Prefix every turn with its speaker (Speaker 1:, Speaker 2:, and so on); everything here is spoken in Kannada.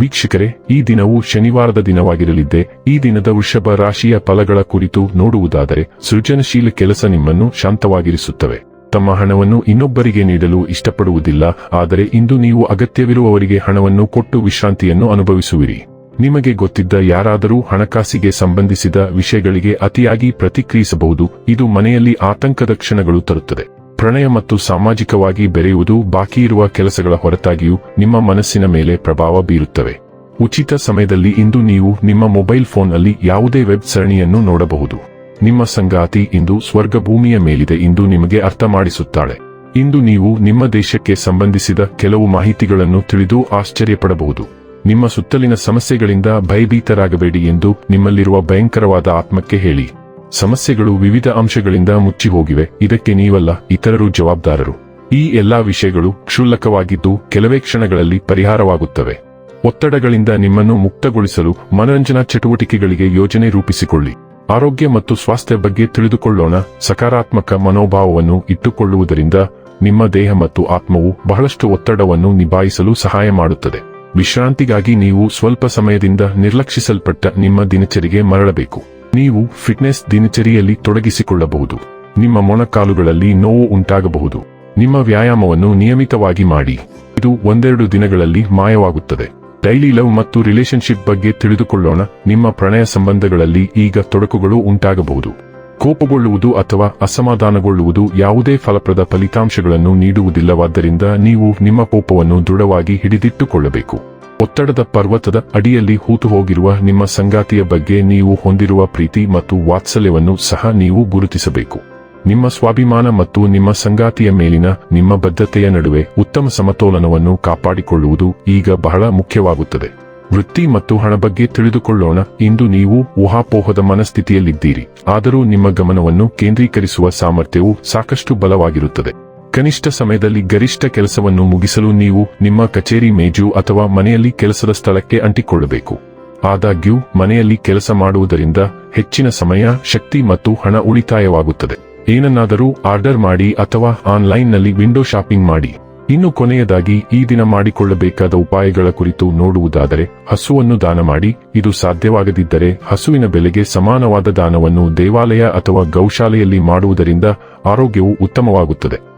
Speaker 1: ವೀಕ್ಷಕರೇ, ಈ ದಿನವು ಶನಿವಾರದ ದಿನವಾಗಿರಲಿದ್ದೆ, ಈ ದಿನದ ವೃಷಭ ರಾಶಿಯ ಫಲಗಳ ಕುರಿತು ನೋಡುವುದಾದರೆ ಸೃಜನಶೀಲ ಕೆಲಸ ನಿಮ್ಮನ್ನು ಶಾಂತವಾಗಿರಿಸುತ್ತವೆ. ತಮ್ಮ ಹಣವನ್ನು ಇನ್ನೊಬ್ಬರಿಗೆ ನೀಡಲು ಇಷ್ಟಪಡುವುದಿಲ್ಲ, ಆದರೆ ಇಂದು ನೀವು ಅಗತ್ಯವಿರುವವರಿಗೆ ಹಣವನ್ನು ಕೊಟ್ಟು ವಿಶ್ರಾಂತಿಯನ್ನು ಅನುಭವಿಸುವಿರಿ. ನಿಮಗೆ ಗೊತ್ತಿದ್ದ ಯಾರಾದರೂ ಹಣಕಾಸಿಗೆ ಸಂಬಂಧಿಸಿದ ವಿಷಯಗಳಿಗೆ ಅತಿಯಾಗಿ ಪ್ರತಿಕ್ರಿಯಿಸಬಹುದು, ಇದು ಮನೆಯಲ್ಲಿ ಆತಂಕದ ಕ್ಷಣಗಳು ತರುತ್ತದೆ. ಪ್ರಣಯ ಮತ್ತು ಸಾಮಾಜಿಕವಾಗಿ ಬೆರೆಯುವುದು ಬಾಕಿ ಇರುವ ಕೆಲಸಗಳ ಹೊರತಾಗಿಯೂ ನಿಮ್ಮ ಮನಸ್ಸಿನ ಮೇಲೆ ಪ್ರಭಾವ ಬೀರುತ್ತವೆ. ಉಚಿತ ಸಮಯದಲ್ಲಿ ಇಂದು ನೀವು ನಿಮ್ಮ ಮೊಬೈಲ್ ಫೋನ್ನಲ್ಲಿ ಯಾವುದೇ ವೆಬ್ ಸರಣಿಯನ್ನು ನೋಡಬಹುದು. ನಿಮ್ಮ ಸಂಗಾತಿ ಇಂದು ಸ್ವರ್ಗ ಭೂಮಿಯ ಮೇಲಿದೆ ಎಂದು ನಿಮಗೆ ಅರ್ಥ ಮಾಡಿಸುತ್ತಾಳೆ ಇಂದು ನೀವು ನಿಮ್ಮ ದೇಶಕ್ಕೆ ಸಂಬಂಧಿಸಿದ ಕೆಲವು ಮಾಹಿತಿಗಳನ್ನು ತಿಳಿದು ಆಶ್ಚರ್ಯಪಡಬಹುದು. ನಿಮ್ಮ ಸುತ್ತಲಿನ ಸಮಸ್ಯೆಗಳಿಂದ ಭಯಭೀತರಾಗಬೇಡಿ ಎಂದು ನಿಮ್ಮಲ್ಲಿರುವ ಭಯಂಕರವಾದ ಆತ್ಮಕ್ಕೆ ಹೇಳಿ. ಸಮಸ್ಯೆಗಳು ವಿವಿಧ ಅಂಶಗಳಿಂದ ಮುಚ್ಚಿ ಹೋಗಿವೆ ಇದಕ್ಕೆ ನೀವಲ್ಲ, ಇತರರು ಜವಾಬ್ದಾರರು. ಈ ಎಲ್ಲಾ ವಿಷಯಗಳು ಕ್ಷುಲ್ಲಕವಾಗಿದ್ದು ಕೆಲವೇ ಕ್ಷಣಗಳಲ್ಲಿ ಪರಿಹಾರವಾಗುತ್ತವೆ. ಒತ್ತಡಗಳಿಂದ ನಿಮ್ಮನ್ನು ಮುಕ್ತಗೊಳಿಸಲು ಮನರಂಜನಾ ಚಟುವಟಿಕೆಗಳಿಗೆ ಯೋಜನೆ ರೂಪಿಸಿಕೊಳ್ಳಿ. ಆರೋಗ್ಯ ಮತ್ತು ಸ್ವಾಸ್ಥ್ಯ ಬಗ್ಗೆ ತಿಳಿದುಕೊಳ್ಳೋಣ. ಸಕಾರಾತ್ಮಕ ಮನೋಭಾವವನ್ನು ಇಟ್ಟುಕೊಳ್ಳುವುದರಿಂದ ನಿಮ್ಮ ದೇಹ ಮತ್ತು ಆತ್ಮವು ಬಹಳಷ್ಟು ಒತ್ತಡವನ್ನು ನಿಭಾಯಿಸಲು ಸಹಾಯ ಮಾಡುತ್ತದೆ. ವಿಶ್ರಾಂತಿಗಾಗಿ ನೀವು ಸ್ವಲ್ಪ ಸಮಯದಿಂದ ನಿರ್ಲಕ್ಷಿಸಲ್ಪಟ್ಟ ನಿಮ್ಮ ದಿನಚರಿಗೆ ಮರಳಬೇಕು. ನೀವು ಫಿಟ್ನೆಸ್ ದಿನಚರಿಯಲ್ಲಿ ತೊಡಗಿಸಿಕೊಳ್ಳಬಹುದು. ನಿಮ್ಮ ಮೊಣಕಾಲುಗಳಲ್ಲಿ ನೋವು ಉಂಟಾಗಬಹುದು. ನಿಮ್ಮ ವ್ಯಾಯಾಮವನ್ನು ನಿಯಮಿತವಾಗಿ ಮಾಡಿ. ಇದು ಒಂದೆರಡು ದಿನಗಳಲ್ಲಿ ಮಾಯವಾಗುತ್ತದೆ. ಡೈಲಿ ಲವ್ ಮತ್ತು ರಿಲೇಶನ್ಶಿಪ್ ಬಗ್ಗೆ ತಿಳಿದುಕೊಳ್ಳೋಣ. ನಿಮ್ಮ ಪ್ರಣಯ ಸಂಬಂಧಗಳಲ್ಲಿ ಈಗ ತೊಡಕುಗಳು ಉಂಟಾಗಬಹುದು. ಕೋಪಗೊಳ್ಳುವುದು ಅಥವಾ ಅಸಮಾಧಾನಗೊಳ್ಳುವುದು ಯಾವುದೇ ಫಲಪ್ರದ ಫಲಿತಾಂಶಗಳನ್ನು ನೀಡುವುದಿಲ್ಲವಾದ್ದರಿಂದ ನೀವು ನಿಮ್ಮ ಕೋಪವನ್ನು ದೃಢವಾಗಿ ಹಿಡಿದಿಟ್ಟುಕೊಳ್ಳಬೇಕು. ಒತ್ತಡದ ಪರ್ವತದ ಅಡಿಯಲ್ಲಿ ಹೂತು ಹೋಗಿರುವ ನಿಮ್ಮ ಸಂಗಾತಿಯ ಬಗ್ಗೆ ನೀವು ಹೊಂದಿರುವ ಪ್ರೀತಿ ಮತ್ತು ವಾತ್ಸಲ್ಯವನ್ನು ಸಹ ನೀವು ಗುರುತಿಸಬೇಕು. ನಿಮ್ಮ ಸ್ವಾಭಿಮಾನ ಮತ್ತು ನಿಮ್ಮ ಸಂಗಾತಿಯ ಮೇಲಿನ ನಿಮ್ಮ ಬದ್ಧತೆಯ ನಡುವೆ ಉತ್ತಮ ಸಮತೋಲನವನ್ನು ಕಾಪಾಡಿಕೊಳ್ಳುವುದು ಈಗ ಬಹಳ ಮುಖ್ಯವಾಗುತ್ತದೆ. ವೃತ್ತಿ ಮತ್ತು ಹಣ ಬಗ್ಗೆ ತಿಳಿದುಕೊಳ್ಳೋಣ. ಇಂದು ನೀವು ಊಹಾಪೋಹದ ಮನಸ್ಥಿತಿಯಲ್ಲಿದ್ದೀರಿ. ಆದರೂ ನಿಮ್ಮ ಗಮನವನ್ನು ಕೇಂದ್ರೀಕರಿಸುವ ಸಾಮರ್ಥ್ಯವು ಸಾಕಷ್ಟು ಬಲವಾಗಿರುತ್ತದೆ. ಕನಿಷ್ಠ ಸಮಯದಲ್ಲಿ ಗರಿಷ್ಠ ಕೆಲಸವನ್ನು ಮುಗಿಸಲು ನೀವು ನಿಮ್ಮ ಕಚೇರಿ ಮೇಜು ಅಥವಾ ಮನೆಯಲ್ಲಿ ಕೆಲಸದ ಸ್ಥಳಕ್ಕೆ ಅಂಟಿಕೊಳ್ಳಬೇಕು. ಆದಾಗ್ಯೂ, ಮನೆಯಲ್ಲಿ ಕೆಲಸ ಮಾಡುವುದರಿಂದ ಹೆಚ್ಚಿನ ಸಮಯ, ಶಕ್ತಿ ಮತ್ತು ಹಣ ಉಳಿತಾಯವಾಗುತ್ತದೆ. ಏನನ್ನಾದರೂ ಆರ್ಡರ್ ಮಾಡಿ ಅಥವಾ ಆನ್ಲೈನ್ನಲ್ಲಿ ವಿಂಡೋ ಶಾಪಿಂಗ್ ಮಾಡಿ. ಇನ್ನು ಕೊನೆಯದಾಗಿ, ಈ ದಿನ ಮಾಡಿಕೊಳ್ಳಬೇಕಾದ ಉಪಾಯಗಳ ಕುರಿತು ನೋಡುವುದಾದರೆ, ಹಸುವನ್ನು ದಾನ ಮಾಡಿ. ಇದು ಸಾಧ್ಯವಾಗದಿದ್ದರೆ, ಹಸುವಿನ ಬೆಲೆಗೆ ಸಮಾನವಾದ ದಾನವನ್ನು ದೇವಾಲಯ ಅಥವಾ ಗೌಶಾಲೆಯಲ್ಲಿ ಮಾಡುವುದರಿಂದ ಆರೋಗ್ಯವು ಉತ್ತಮವಾಗುತ್ತದೆ.